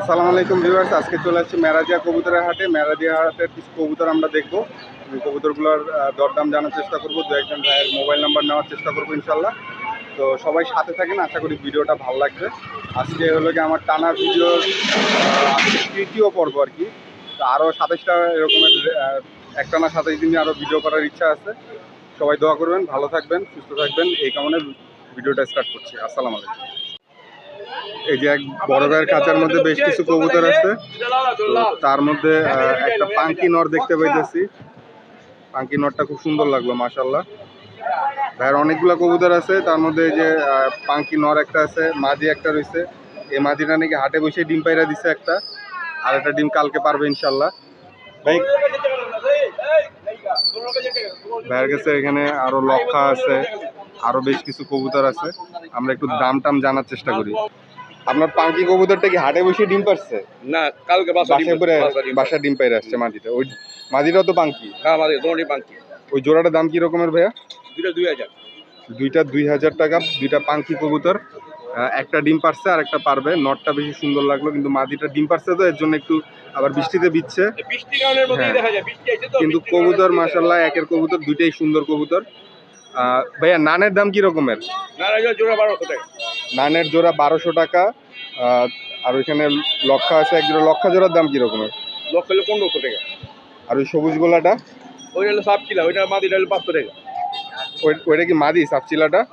আসসালামু আলাইকুম ভিউয়ার্স আজকে চলে আসছি মেরাজিয়া কবুতরের হাটে। মেরাজিয়া হাটের কিছু কবুতর আমরা দেখব। কবুতরগুলোর দরদাম জানার চেষ্টা করব। দু একজন ভাইয়ের মোবাইল নাম্বার নেওয়ার চেষ্টা করব ইনশাল্লাহ তো সবাই সাথে থাকেন আশা করি ভিডিওটা ভালো লাগবে। আজকে হলো কি আমার টানা ভিডিও তৃতীয় পর্ব আর কি। তো আরও সাতাশটা এরকমের আহ, একটানা সাতাশ দিনে আরও ভিডিও করার ইচ্ছা আছে। সবাই দোয়া করবেন ভালো থাকবেন সুস্থ থাকবেন। এই কারণে ভিডিওটা স্টার্ট করছি। আসসালামু আলাইকুম। এই যে এক বড় ভাইয়ের খাঁচার মধ্যে বেশ কিছু কবুতর আছে। তার মধ্যে একটা পাঙ্কি নর দেখতে পাইতেছি। পাঙ্কি নরটা খুব সুন্দর লাগল মাশাল্লাহ ভাইয়ের অনেকগুলো কবুতর আছে। তার মধ্যে এই যে পাঙ্কি নর একটা আছে, মাদি একটা রয়েছে। এই মাদিটা নাকি হাটে বসে ডিম পাইরা দিছে একটা। আর একটা ডিম কালকে পারবে ইনশাল্লাহ ভাই, ভাইয়ের কাছে এখানে আরও লক্ষা আছে, আরও বেশ কিছু কবুতর আছে। আমরা একটু দাম টাম জানার চেষ্টা করি। আপনার পাঙ্কি কবুতরটা কি হাটে বসে ডিম পারছে? না কালকে বাসা ডিম পাইরে আসছে মাটিতে। ওই মাটিটাও তো পাঙ্কি? হ্যাঁ ওই জোড়াটার দাম কি রকমের ভাইয়া? দুইটা দুই হাজার। দুইটা দুই হাজার টাকা দুইটা পাঙ্কি কবুতর। একটা ডিম পারছে আর একটা পারবে। নটটা বেশি সুন্দর লাগল কিন্তু মাদিটা ডিম পারছে তো এর জন্য একটু আবার বৃষ্টিতে বিচ্ছে হ্যাঁ। দেখা যায় বৃষ্টি আছে তো কিন্তু কবুতর মাসাল্লাহ একের কবুতর দুইটাই সুন্দর কবুতর। ভাইয়া নানের দাম কি রকমের? না না জোড়া বারোশো টাকা। নানের জোড়া বারোশো টাকা আর ওইখানে লক্ষা আছে এক জোড়া লক্ষা জোড়ার দাম কি রকমের? লক্ষ হলে পনেরোশো টাকা। আর ওই সবুজ গোলাটা? ওইটা হলো সাপ কিলা ওইটা মাদিটা হলো পাঁচশো টাকা। ওই- ওইটা কি মাদি সাপচিলাটা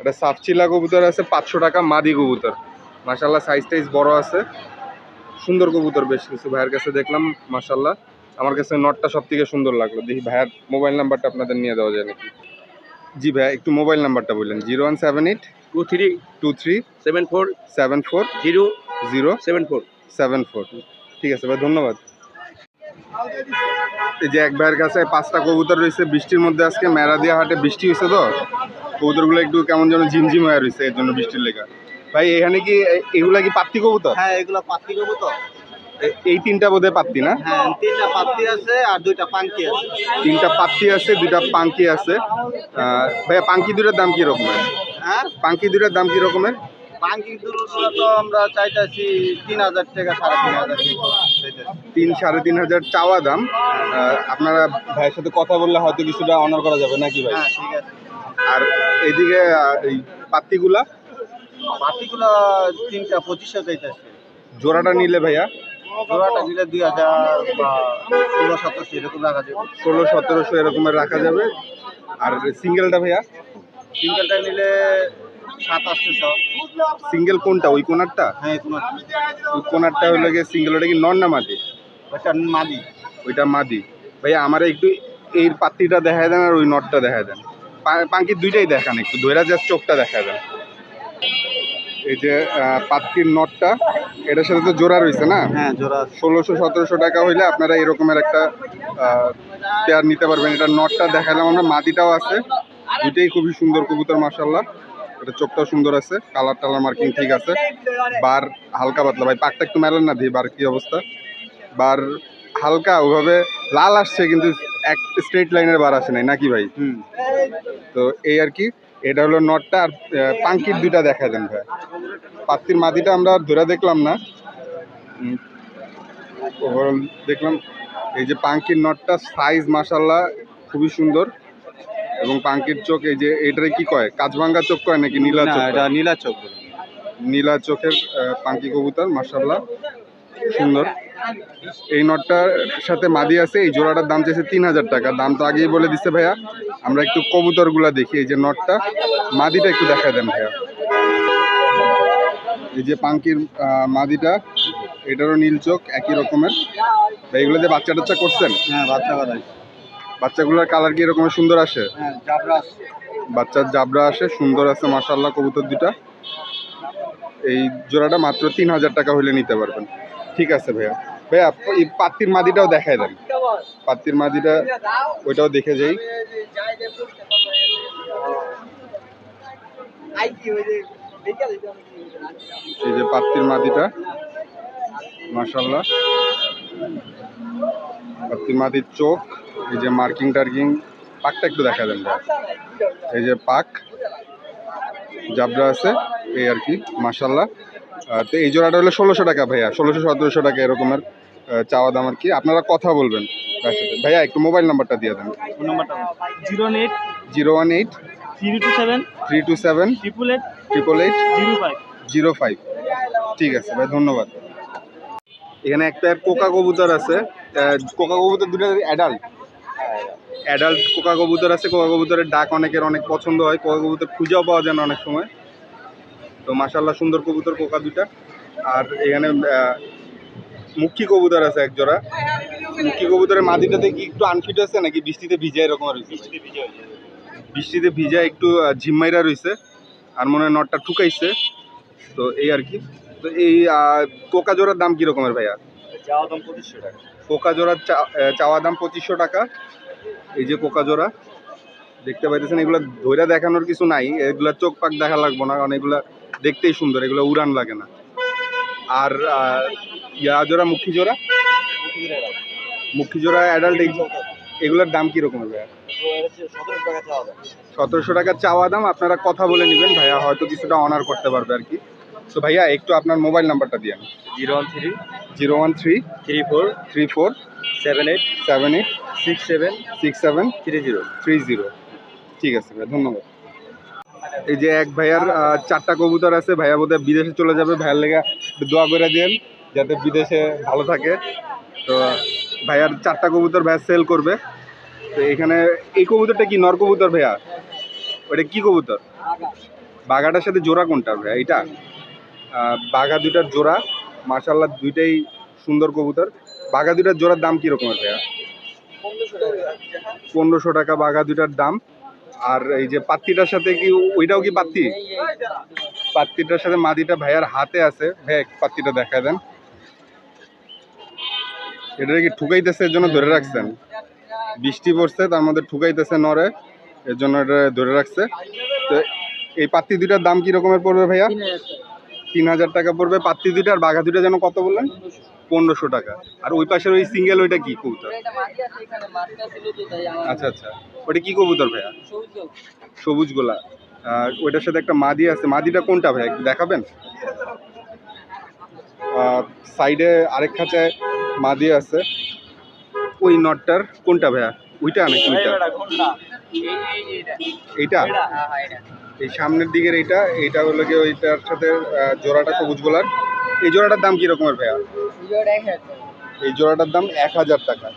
এটা সাপচিলা কবুতর আছে পাঁচশো টাকা মাদি কবুতর। মাসাল্লাহ সাইজ টাইজ বড় আছে। সুন্দর কবুতর বেশ কিছু ভাইয়ের কাছে দেখলাম মাসাল্লাহ আমার কাছে নটটা সব থেকে সুন্দর লাগল। দেখি ভাইয়ের মোবাইল নাম্বারটা আপনাদের নিয়ে দেওয়া যায় নাকি? জি ভাইয়া একটু মোবাইল নাম্বারটা বললেন zero one seven eight two three two three seven four seven four zero zero seven four seven four ঠিক আছে ভাই ধন্যবাদ। এই যে এক ভাইয়ের কাছে পাঁচটা কবুতর রয়েছে বৃষ্টির মধ্যে আজকে মেরাদিয়া হাটে বৃষ্টি হয়েছে তো? কবুতরগুলো একটু কেমন যেন ঝিমঝিম হয়ে রয়েছে এর জন্য বৃষ্টির লেখা ভাই এখানে কি এগুলা কি পাত্তি কবুতর? হ্যাঁ এগুলো পাত্তি কবুতর। এই তিনটা বোধহয় পাত্তি না? হ্যাঁ তিনটা পাত্তি আছে আর দুইটা পাঙ্কি আছে। তিনটা পাত্তি আছে দুইটা পাঙ্কি আছে। ভাইয়া পাঙ্কি দুটার দাম কি রকমের হ্যাঁ? পাঙ্কি দুটার দাম কি রকমের? পাঙ্কি দুটো তো আমরা চাইতেছি তিন হাজার টাকা সাড়ে তিন হাজার তিন সাড়ে তিন হাজার চাওয়া দাম। আপনারা ভাইয়ের সাথে কথা বললে হয়তো কিছুটা অনার করা যাবে নাকি ভাই? হ্যাঁ ঠিক আছে। আর এদিকে এই পাত্তিগুলা পাত্তিগুলো তিনটা পঁচিশশো চাইতেছে। জোড়াটা নিলে ভাইয়া? জোড়াটা দিলে দুই হাজার ষোলো সতেরোশো এরকম রাখা যাবে। ষোলো সতেরোশো এরকমের রাখা যাবে। আর সিঙ্গেলটা ভাইয়া? সিঙ্গেলটা নিলে সাত আটশোশো সিঙ্গেল কোনটা? ওই কোনারটা? হ্যাঁ ওই কোনারটা হলো গিয়ে সিঙ্গেল ওটা কি নন না মাদি? ওটা মাদি। ওইটা মাদি। ভাইয়া আমার একটু এই পাত্তিটা দেখায় দেন আর ওই নটটা দেখা দেন। পা- পাঙ্কির দুইটাই দেখান একটু ধৈরা জাস্ট চোখটা দেখা দেন। এই যে আহ, পাত্তির নটটা এটার সাথে তো জোড়া রয়েছে না? হ্যাঁ জোড়া ষোলোশো সতেরোশো টাকা হইলে আপনারা এরকমের একটা পেয়ার নিতে পারবেন। এটা নটটা দেখালাম আমরা মাদিটাও আছে। দুইটাই খুবই সুন্দর কবুতর মাসাল্লাহ এটা চোখটাও সুন্দর আছে কালার টালার মার্কিং ঠিক আছে। বার হালকা পাতলা ভাই পাকটা একটু মেলেন না দিয়ে বার কি অবস্থা? বার হালকা ওইভাবে লাল আসছে কিন্তু এক স্ট্রেট লাইনের বার আসে নাই নাকি ভাই? হুম। তো এই আর কি এটা হলো নটটা আর পাঙ্কির দুইটা দেখা দেন ভাই। পাত্তির মাদিটা আমরা ধরে দেখলাম না। ওভারঅল দেখলাম এই যে পাঙ্কির নটটা সাইজ মাসাল্লাহ খুবই সুন্দর। এবং পাঙ্কির চোখ এই যে এটারে কি কয়? কাজভাঙ্গা চোখ কয় নাকি নীলা চোখ এটা নীলা চোখ নীলা চোখের পাঙ্কি কবুতর মাসাল্লাহ সুন্দর। এই নটটার সাথে মাদি আছে এই জোড়াটার দাম চাইছে তিন হাজার টাকা। দাম তো আগেই বলে দিচ্ছে ভাইয়া। আমরা একটু কবুতরগুলা দেখি এই যে নটটা। মাদিটা একটু দেখা দেন ভাইয়া। এই যে পাঙ্কির মাদিটা এটারও নীল চোখ একই রকমের। যে বাচ্চা টাচ্চা করছেন? হ্যাঁ বাচ্চা বাড়াই বাচ্চাগুলোর কালার কি এরকম সুন্দর আসে? হ্যাঁ বাচ্চার জাবরা আসে সুন্দর আছে মাসাল্লাহ কবুতর দুটা এই জোড়াটা মাত্র তিন হাজার টাকা হলে নিতে পারবেন। ঠিক আছে ভাইয়া। ভাইয়া এই পাত্তির মাদিটাও দেখায় দেন। পাত্তির মাদিটা ওইটাও দেখে যাই। এই যে পাত্তির মাদিটা মাসাল্লাহ পাত্তির মাদির চোখ। এই যে মার্কিং টার্কিং পাকটা একটু দেখা দেন এই যে পাক জাবরা আছে এই আর কি মাসাল্লাহ তো এই জোড়াটা হলো ষোলোশো টাকা ভাইয়া ষোলোশো সতেরোশো টাকা এরকমের চাওয়া দাম আর কি। আপনারা কথা বলবেন। তার সাথে। ভাইয়া একটু মোবাইল নাম্বারটা দিয়ে দেন। Zero eight zero one eight three two seven three two seven triple eight triple eight zero five. Zero five. ঠিক আছে ভাই ধন্যবাদ। এখানে একটা কোকা কবুতর আছে কোকা কবুতর দুটো অ্যাডাল্ট অ্যাডাল্ট কোকা কবুতর আছে কোকা কবুতরের ডাক অনেকের অনেক পছন্দ হয় কোকা কবুতর খুঁজেও পাওয়া যায় না অনেক সময়। তো মাসাল্লাহ সুন্দর কবুতর কোকা দুটা আর এখানে মুখী কবুতর আছে এক জোড়া। মুখী কবুতরের মাদিটাতে কি একটু আনফিট আছে নাকি বৃষ্টিতে ভিজা এরকম রয়েছে বৃষ্টিতে ভিজা একটু ঝিম্মাইরা রয়েছে আর মনে হয় নটটা ঠুকাইছে। তো এই আর কি। তো এই কোকা জোড়ার দাম কীরকমের ভাইয়া? চাওয়া দাম পঁচিশশো টাকা। কোকা জোড়ার চা- চাওয়া দাম পঁচিশশো টাকা। এই যে কোকা জোড়া দেখতে পাইতেছেন এগুলো ধৈরা দেখানোর কিছু নাই এগুলা চোখ পাক দেখা লাগবো না কারণ এগুলা দেখতেই সুন্দর এগুলো উড়ান লাগে না। আর ইয়া জোড়া মুখী জোড়া? মুখী জোড়া অ্যাডাল্ট এগুলোর দাম চাওয়া দাম সতেরোশো টাকা চাওয়া দাম আপনারা কথা বলে নেবেন ভাইয়া হয়তো কিছুটা অনার করতে পারবে আর কি। তো ভাইয়া একটু আপনার মোবাইল নাম্বারটা দিয়ে zero one three zero one three three four three four seven eight seven eight six seven six seven three zero three zero ঠিক আছে ভাই, ধন্যবাদ। এই যে এক ভাইয়ার চারটা কবুতর আছে, ভাইয়া বোধহয় বিদেশে চলে যাবে, ভাইয়ার লেগে দোয়া করে দেন, যাতে বিদেশে ভালো থাকে। তো ভাইয়ার চারটা কবুতর ভাইয়া সেল করবে। তো এখানে, এই কবুতরটা কি নর কবুতর ভাইয়া? ওটা কি কবুতর? বাঘাটার সাথে জোড়া কোনটা ভাইয়া? এটা বাঘা দুইটার জোড়া। মাশাল্লাহ দুইটাই সুন্দর কবুতর। বাঘা দুইটার জোড়ার দাম কীরকমের ভাইয়া? পনেরোশো টাকা বাঘা দুইটার দাম। আর এই যে পাত্তিটার সাথে কি, ওইটাও কি পাত্তি? পাত্তিটার সাথে মাদিটা ভাইয়ার হাতে আছে। একটু পাত্তিটা দেখা দেন। এটা কি ঠুকাইতেছে, এর জন্য ধরে রাখছেন? বৃষ্টি পড়ছে, তার মধ্যে ঠুকাইতেছে নরে, এর জন্য এটা ধরে রাখছে। তো এই পাত্তি দুইটার দাম কি রকমের পড়বে ভাইয়া? তিন হাজার টাকা পড়বে পাত্তি দুইটা আর বাঘা দুইটা যেন কত বললেন? পনেরোশো টাকা। আর ওই পাশের ওই সিঙ্গেল ওইটা কি কবুতর? আচ্ছা আচ্ছা। ওটা কি কবুতর ভাইয়া? সবুজ গোলা আর ওইটার সাথে একটা মাদি আছে। মাদিটা কোনটা ভাইয়া একটু দেখাবেন? সাইডে আরেক খাঁচায় মাদি আছে। ওই নটটার কোনটা ভাইয়া? ওইটা নাকি ওইটা? এইটা। এই সামনের দিকের এইটা এইটা হলো গিয়ে ওইটার সাথে জোড়াটা সবুজ গোলার। এই জোড়াটার দাম কি রকমের ভাইয়া? এই জোড়াটার দাম এক হাজার টাকা।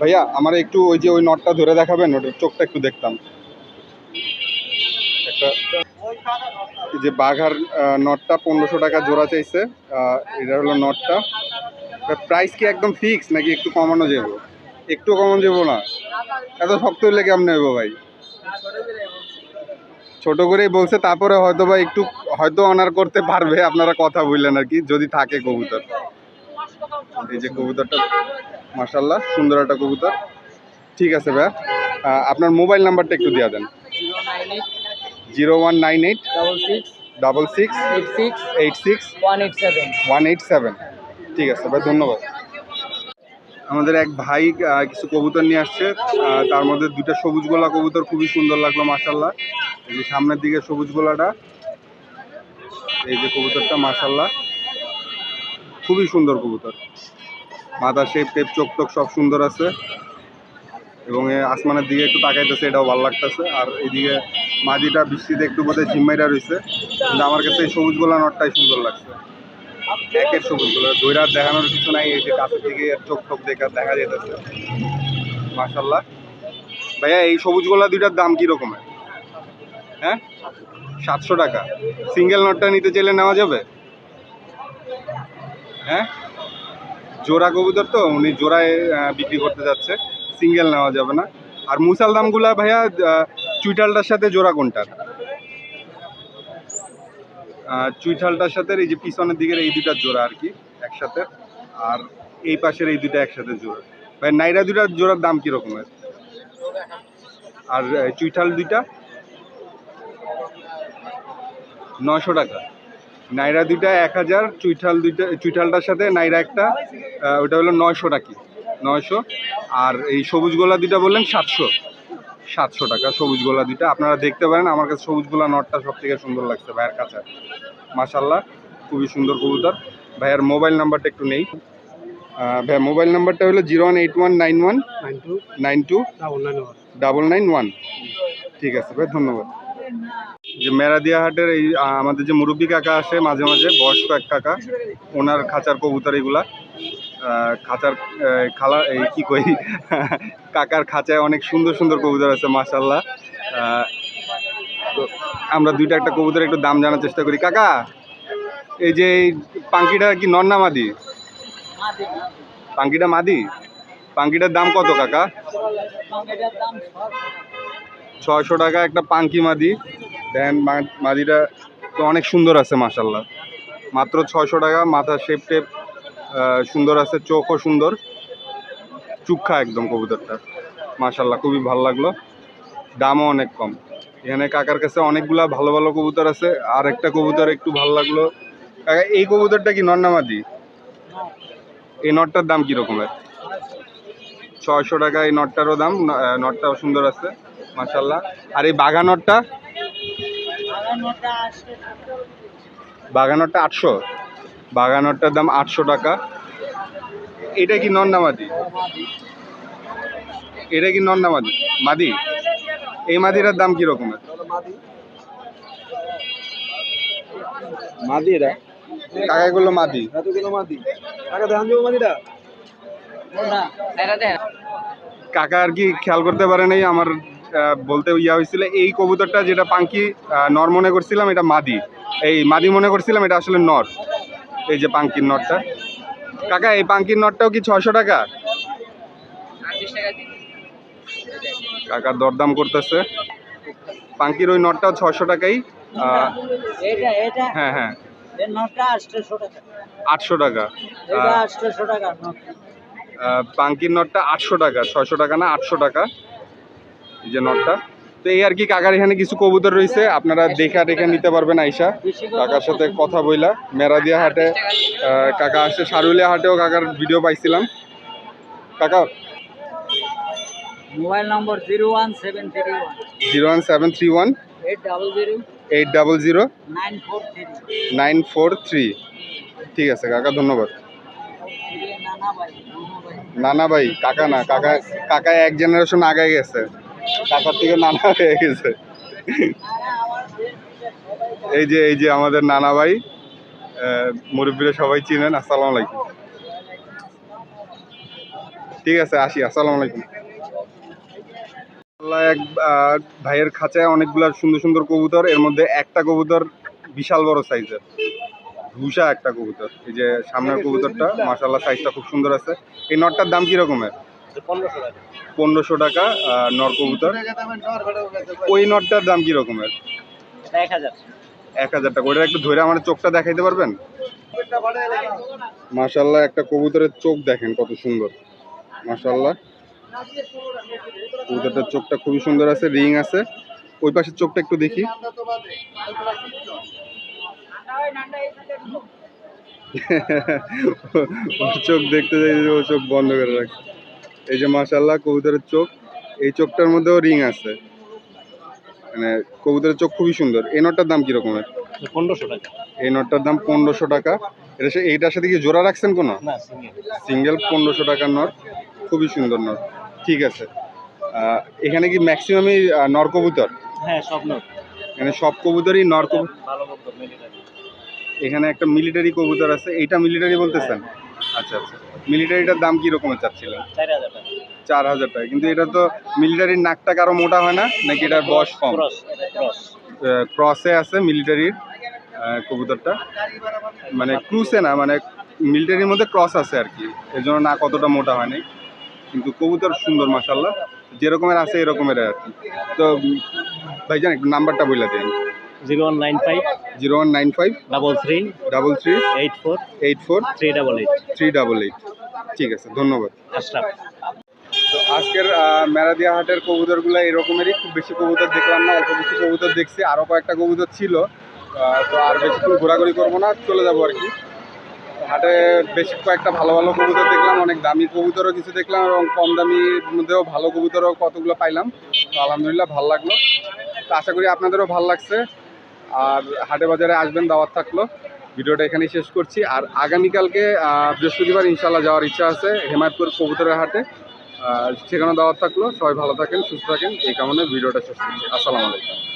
ভাইয়া, আমার একটু ওই যে ওই নটটা ধরে দেখাবেন, ওটার চোখটা একটু দেখতাম। একটা যে বাঘার নটটা পনেরোশো টাকা জোড়া চাইছে এটা হলো নটটা প্রাইস কি একদম ফিক্স নাকি একটু কমানো যাব? একটু কমানো যাব না? এত শক্ত হইলে কেমন নেব ভাই? ছোট করেই বলছে তারপরে হয়তো বা একটু হয়তো অনার করতে পারবে আপনারা কথা বললেন আর কি যদি থাকে কবুতর। এই যে কবুতরটা মার্শাল্লাহ সুন্দর একটা কবুতর। ঠিক আছে আহ, আপনার মোবাইল নাম্বারটা একটু দেওয়া দেন। Zero one nine eight double six double six eight six eight six one eight seven. ঠিক আছে ভাই ধন্যবাদ। আমাদের এক ভাই কিছু কবুতর নিয়ে আসছে তার মধ্যে দুটো সবুজ গোলা কবুতর খুবই সুন্দর লাগল মাসাল্লাহ এই যে সামনের দিকে সবুজ গোলাটা, এই যে কবুতরটা মাসাল্লাহ খুবই সুন্দর কবুতর। মাথা শেপ টেপ, চোখ টোক সব সুন্দর আছে। এবং আসমানের দিকে একটু তাকাইতেছে, এটাও ভালো লাগতেছে। আর এইদিকে মাঝিটা বৃষ্টিতে একটু বোধহয় ঝিম্মাইটা রয়েছে কিন্তু আমার কাছে এই সবুজ গোলা নটটাই সুন্দর লাগছে। একের সবুজ গোলা। দৈরাত দেখানোর কিছু নাই, এই যে কাছের দিকে চোখ টোক দেখা দেখা যেতেছে মাশাল্লাহ ভাইয়া, এই সবুজ গোলা দুইটার দাম কি রকমের হ্যাঁ? সাতশো টাকা। সিঙ্গেল নটটা নিতে চাইলে নেওয়া যাবে? হ্যাঁ? জোড়া কবুতর তো, উনি জোড়ায় বিক্রি করতে যাচ্ছে। সিঙ্গেল নেওয়া যাবে না। আর মুসাল দামগুলা ভাইয়া চুইটালটার সাথে জোড়া কোনটার? চুইঠালটার সাথে এই যে পিছনের দিকের এই দুইটা জোড়া আর কি, একসাথে। আর এই পাশের এই দুটা একসাথে জোড়া। ভাই, নাইরা দুইটার জোড়ার দাম কি রকমের আর চুইঠাল দুইটা? নশো টাকা। নাইরা দুইটা এক হাজার চুইঠাল দুইটা চুইঠালটার সাথে নাইরা একটা ওটা হলো নয়শো টাকি। নয়শো। আর এই সবুজ গোলা দুইটা বললেন সাতশো। সাতশো টাকা সবুজ গোলা দুইটা। আপনারা দেখতে পারেন আমার কাছে সবুজ গোলা নটটা সব থেকে সুন্দর লাগছে ভাইয়ের কাছে। মাশাল্লাহ খুবই সুন্দর কবুতর। ভাইয়ার মোবাইল নাম্বারটা একটু নেই। ভাইয়া মোবাইল নাম্বারটা হলো zero one eight one nine one nine two nine two double nine one. Double nine one. ঠিক আছে ভাই ধন্যবাদ। যে মেরাদিয়া হাটের এই আমাদের যে মুরব্বী কাকা আসে, মাঝে মাঝে, বয়স্ক এক কাকা, ওনার খাঁচার কবুতর এগুলা খাঁচার খালা এই কি কই, কাকার খাঁচায় অনেক সুন্দর সুন্দর কবুতর আছে মাসাল্লাহ তো আমরা দুইটা একটা কবুতর একটু দাম জানার চেষ্টা করি। কাকা, এই যে এই পাঙ্কিটা কি নন্না মাদি? পাঙ্কিটা মাদি? পাঙ্কিটার দাম কত, কাকা? ছয়শো টাকা একটা পাঙ্কি মাদি। দেন মাদিটা তো অনেক সুন্দর আছে মাসাল্লাহ মাত্র ছয়শো টাকা মাথা শেপ টেপ সুন্দর আছে, চোখও সুন্দর। চুক্ষা একদম কবুতরটা। মাসাল্লাহ খুবই ভালো লাগল। দামও অনেক কম। এখানে কাকার কাছে অনেকগুলা ভালো ভালো কবুতর আছে। আর একটা কবুতর একটু ভালো লাগল। কাকা, এই কবুতরটা কি নন্নামাদি এই নটটার দাম কীরকমের? ছয়শো টাকা এই নটটারও দাম নটটাও সুন্দর আছে। মাসাল্লাহ আর এই বাঘা নটটা বাগানরটা আটশো। বাগানরটার দাম আটশো টাকা। এটা কি নন্নামাদি এটা কি নন্নামাদি মাদি? এই মাদিটার দাম কি রকমের? মাদি এটা? কাকাগুলো মাদি। মাদি? টাকা ধান দেবো মাদিটা? কাকা আর কি খেয়াল করতে পারে নাই আমার বলতে ইয়া হয়েছিল এই কবুতরটা যেটা পাঙ্কি নর মনে করছিলাম এটা মাদি। এই মাদি মনে করছিলাম এটা আসলে নর। এই যে পাঙ্কির নরটা। কাকা এই পাঙ্কির নরটাও কি ছয়শো টাকা? কাকার দরদাম করতেছে। পাঙ্কির ওই নটটাও ছশো টাকাই। হ্যাঁ হ্যাঁ। আটশো টাকা। পাঙ্কির নটটা আটশো টাকা। ছয়শো টাকা না আটশো টাকা। এই যে নটটা। তো এই আর কি কাকার এখানে কিছু কবুতর রয়েছে আপনারা দেখা দেখে নিতে পারবেন আইসা। কাকার সাথে কথা বইলা মেরাদিয়া হাটে কাকা আসছে সারুলিয়া হাটেও কাকার ভিডিও পাইছিলাম। কাকা? Mobile number zero one seven three one. Zero one seven three one. Eight double zero. Eight double zero. Nine four three. Nine four three. ঠিক আছে কাকা ধন্যবাদ। নানা ভাই কাকা না কাকা কাকা এক জেনারেশন আগে গেছে। কাকার থেকে নানা হয়ে গেছে। এই যে এই যে আমাদের নানা ভাই মুরব্বীরা সবাই চিনেন, আসসালামু আলাইকুম। ঠিক আছে, আসি, আসসালামু আলাইকুম। এক ভাইয়ের খাঁচায় অনেকগুলা সুন্দর সুন্দর কবুতর, এর মধ্যে একটা কবুতর বিশাল বড় সাইজের। ভূষা একটা কবুতর। এই যে সামনের কবুতরটা মাশাল্লাহ সাইজটা খুব সুন্দর আছে। এই নটটার দাম কি রকমের পনেরোশো টাকা। পনেরোশো টাকা আহ, নর কবুতর। ওই নটটার দাম কি রকমের? এক হাজার। এক হাজার টাকা। ওটা একটু ধরে আমার চোখটা দেখাইতে পারবেন? মাশাল্লাহ একটা কবুতরের চোখ দেখেন কত সুন্দর। মাশাল্লাহ কবুতরটার চোখটা খুবই সুন্দর আছে রিং আছে। ওই পাশের চোখটা একটু দেখি। চোখ দেখতে যাই ও চোখ বন্ধ করে রাখছে। এই যে মাশাল্লাহ কবুতরের চোখ এই চোখটার মধ্যেও রিং আছে। মানে কবুতরের চোখ খুবই সুন্দর। এই নটটার দাম কি রকমের? পনেরোশো টাকা। এই নটটার দাম পনেরোশো টাকা। এটা এইটার সাথে কি জোড়া রাখছেন কোনো? না সিঙ্গেল পনেরোশো টাকার নট। খুবই সুন্দর নট। ঠিক আছে। এখানে কি ম্যাক্সিমামই নর কবুতর? হ্যাঁ সব নোট। এখানে সব কবুতরই নর কবুতর এখানে একটা মিলিটারি কবুতর আছে। এইটা মিলিটারি বলতেছেন? আচ্ছা আচ্ছা। মিলিটারিটার দাম কি রকমের চাচ্ছিলেন? চার হাজার টাকা। কিন্তু এটা তো মিলিটারির নাকটা কারও মোটা হয় না নাকি এটার বয়স কম? ক্রস আছে মিলিটারির কবুতরটা। মানে ক্রুসে না মানে মিলিটারির মধ্যে ক্রস আছে আর কি। এর জন্য না কতটা মোটা হয়নি। কিন্তু কবুতর সুন্দর মাসাল্লাহ যেরকমের আছে এরকমের আর কি। তো ভাইজান একটু নাম্বারটা বলে দেন। Zero one nine five zero one nine five double three double three eight four eight four three double eight three double eight ঠিক আছে ধন্যবাদ। আশরাফ তো আজকের মেরাদিয়া হাটের কবুতরগুলো এরকমেরই খুব বেশি কবুতর দেখলাম না অল্প কিছু কবুতর দেখছি আরও কয়েকটা কবুতর ছিল। তো আর বেশিক্ষণ ঘোরাঘুরি করব না চলে যাব আর কি। হাটে বেশ কয়েকটা ভালো ভালো কবুতর দেখলাম অনেক দামি কবুতরও কিছু দেখলাম এবং কম দামির মধ্যেও ভালো কবুতরও কতগুলো পাইলাম। তো আলহামদুলিল্লাহ ভালো লাগল। তো আশা করি আপনাদেরও ভালো লাগছে। আর হাটে বাজারে আসবেন, দাওয়াত থাকল। ভিডিওটা এখানেই শেষ করছি। আর আগামীকালকে বৃহস্পতিবার ইনশাল্লাহ যাওয়ার ইচ্ছা আছে হেমায়তপুর কবুতরের হাটে। সেখানে দাওয়াত থাকল। সবাই ভালো থাকেন, সুস্থ থাকেন। এই কারণে ভিডিওটা শেষ করছি। আসসালামু আলাইকুম।